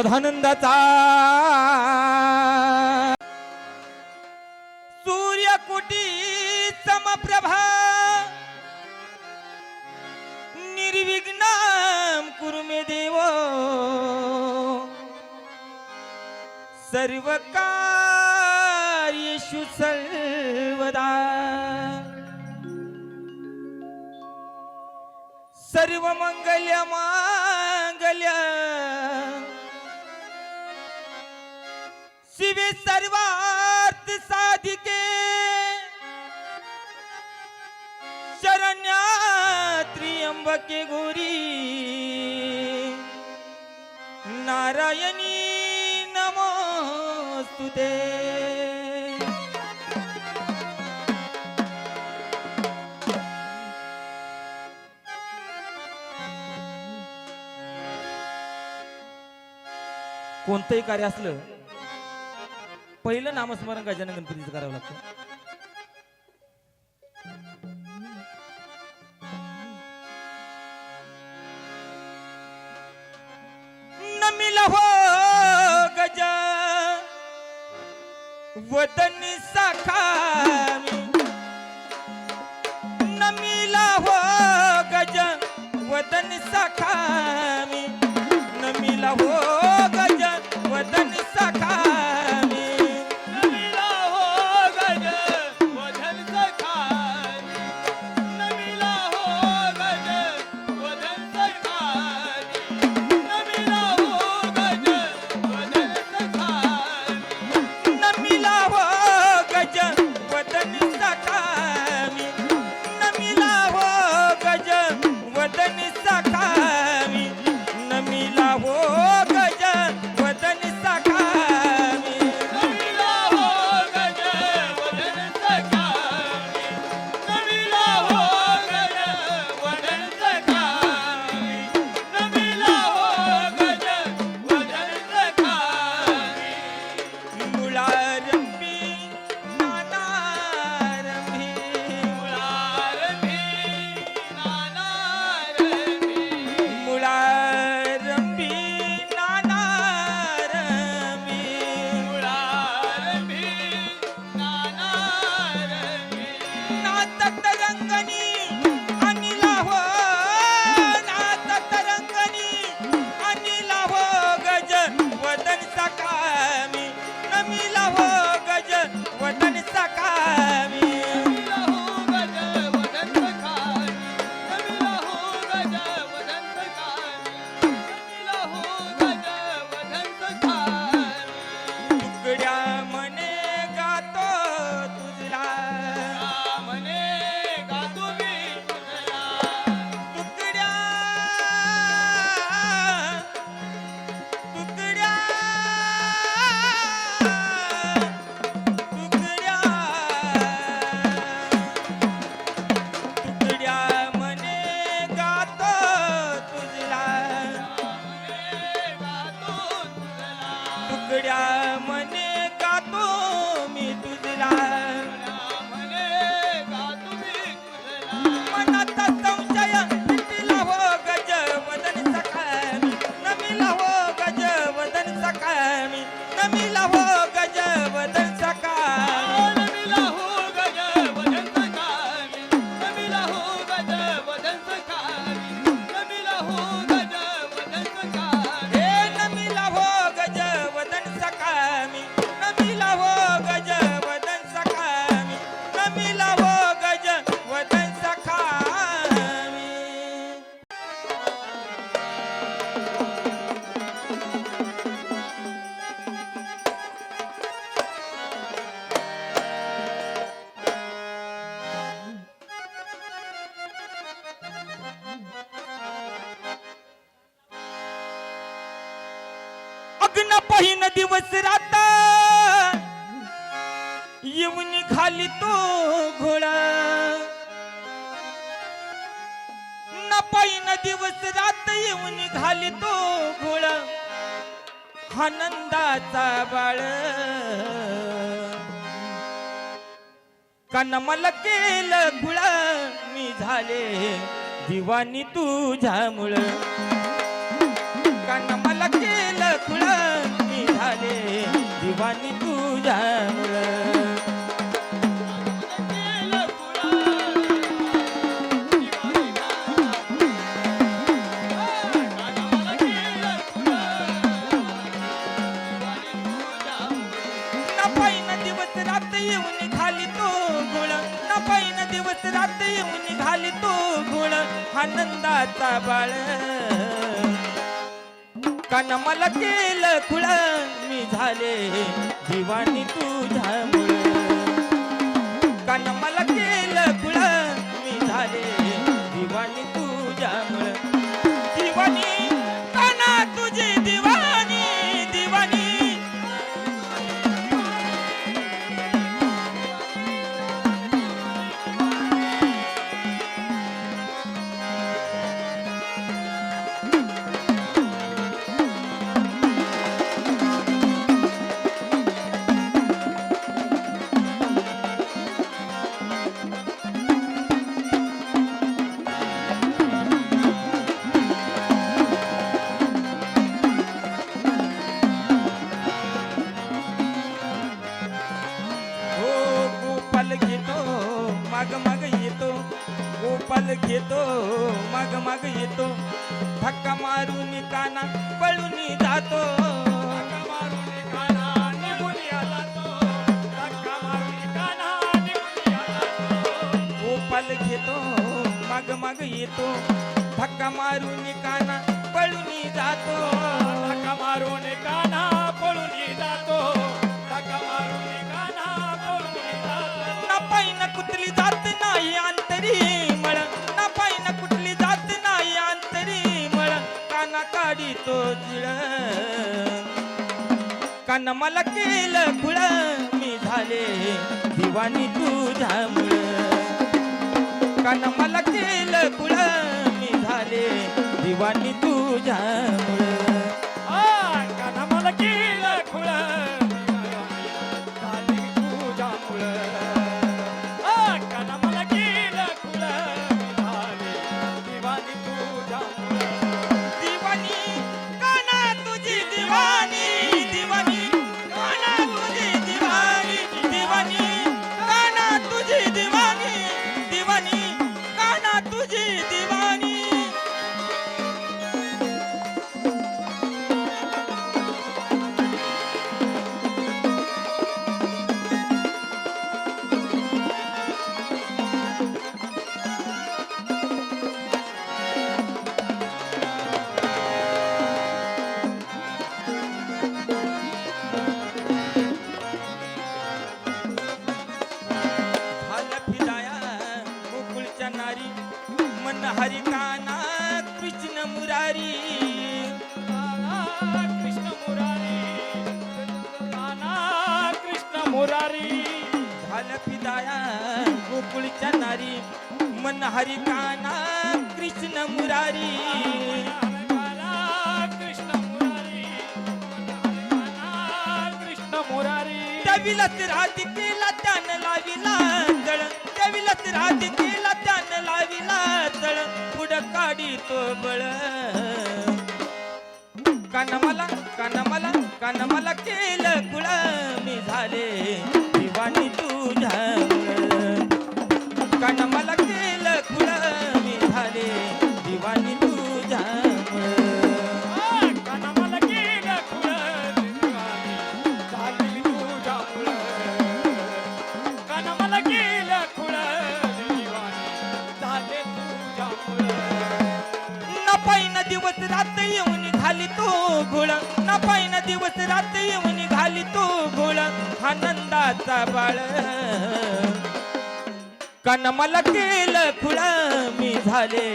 सदानंदाचा. सूर्यकुटी समप्रभा. निर्विघ्न कुर्मे देव. सर्व कार्येषु सर्वदा. सर्व मंगल्य मांगल्य जीवे सर्वार्थ साधिके। शरण्या त्रियंबके गोरी। नारायणी नमोस्तुते। कोणतंही कार्य असलं पहिलं नामस्मरण गजानन गणपतीचं करावं लागतं. लग्न पहिन दिवस रात. येऊन खाली तो घोळा न पहिन दिवस रात येऊन खाली तो घोळा आनंदाचा बाळ. कनमल केलं घुळा मी झाले दिवानी तुझ्यामुळं. मला केलं खुळ मी झाले दिवाणी तुझ्यामुळं. कान मला केलं काढी तो जिळ कान मला केलं खुळ मी झाले दिवाणी तुझ्यामुळं कान मला केलं खुळ मी झाले दिवाणी तुझ्यामुळं आ, काना मला केलं खुळ झाली तुझ्यामुळं. आ, मुरारी त्याविलत केला त्यान लाविला तळ त्याविलत केला त्यान लाविला तळ पुढं काढी तो बळ. कान मला कान मला कान मला केलं कुळ. मी झाले दिवाणी तुझ्या कान रात येऊन घाली तो घोळ नपाईन दिवस रात येऊन घाली तो घोळ आनंदाचा बाळ. कान मला केलं खुळ मी झाले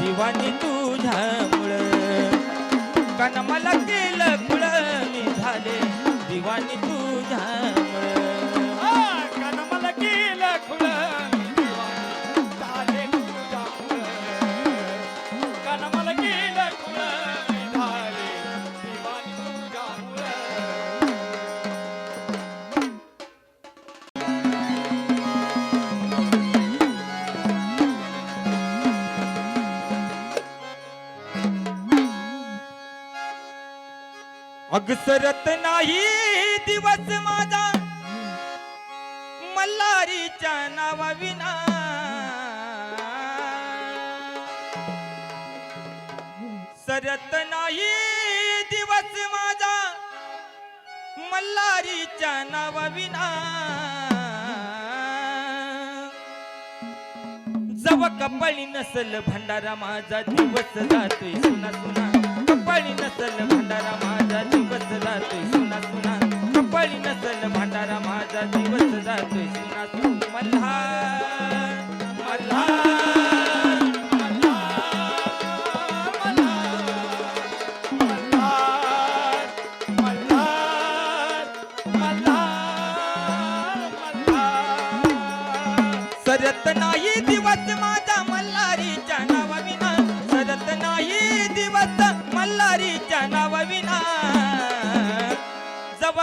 दिवाणी तुझ्यामुळं कान मला केलं खुळ मी झाले दिवाणी तुझ्यामुळं कन मला केलं खुळ अगसरत नाही दिवस माझा. मल्हारीच्या नावा विना सरत नाही दिवस माझा. मल्हारीच्या नावा विना जव कपळी नसल भंडारा माझा. दिवस जातोय सुना सुना. कपाळी नसल भंडारा माझा दिवस जातोय. सुना सुना. कपाळी नसल भंडारा माझा दिवस जातोय. सुना सुना. मल्हार मल्हार. सरत नाही दिवस माझा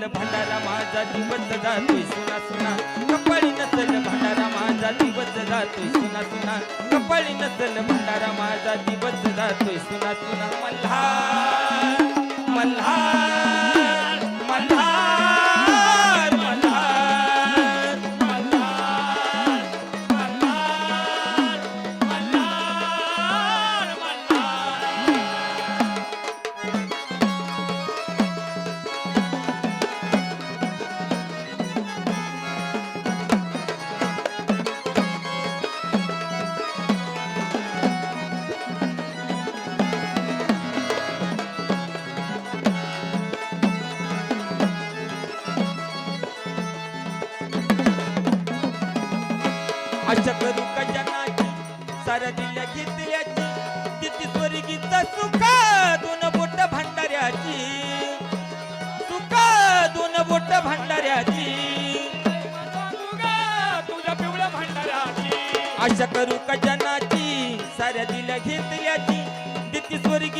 नसल भांडारा माझा दिवस जातोय सुना सुना. कपाळी नसल भांडारा माझा दिवस जातोय सुना सुना. कपाळी नसल भांडारा माझा दिवस जातोय सुना सुना. मल्हार मल्हार.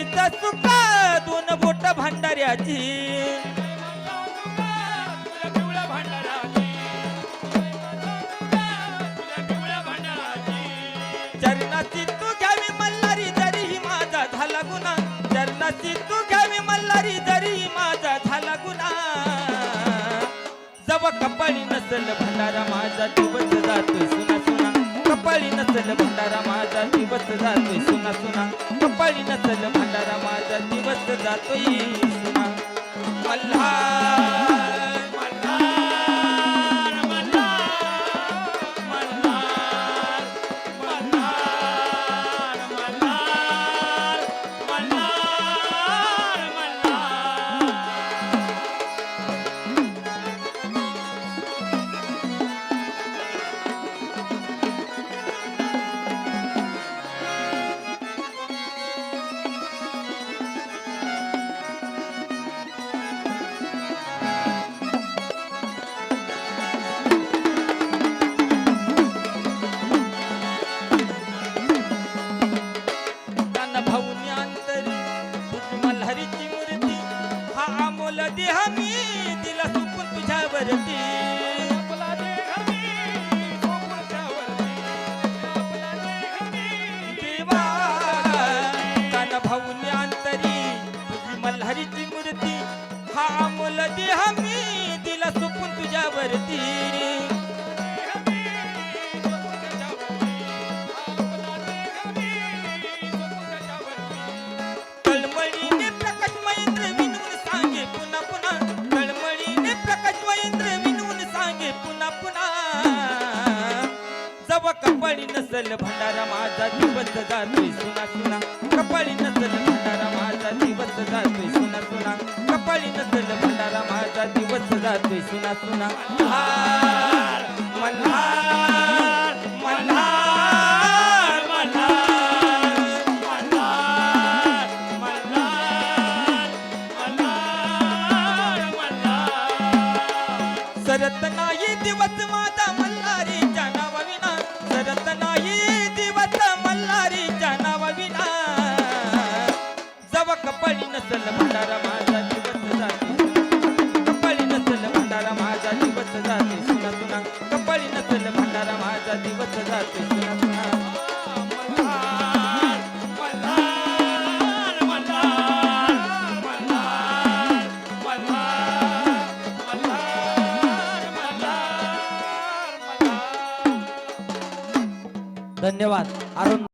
तिथे स्वर्गीच दोन बोट भांडाऱ्याची. चरणाची तू घ्यावी मल्हारी जरी माझा झाला गुन्हा. चरणाची तू घ्यावी मल्हारी जरी माझा झाला गुन्हा. जव कपाळी नसल भंडारा माझा दिवस कपाळी नसल भंडारा माझा दिवस जातोय सुना सुना. कपाळी नसल भंडारा माझा दिवस जातोय सुना. मल्हार! नसल भंडारा माझा दिवस जातोय सुना सुना. कपाळी नसल भंडारा माझा दिवस जातोय सुना सुना. कपाळी नसल भंडारा माझा दिवस जातोय सुना सुना. सरत नाही दिवस माझा नसल भंडारा माझा दिवस जाते. कपाळी नसल भंडारा माझा दिवस जाते. सुना सुना कपाळी नसल भंडारा माझा दिवस जाते. सुना सुना. धन्यवाद. अरुण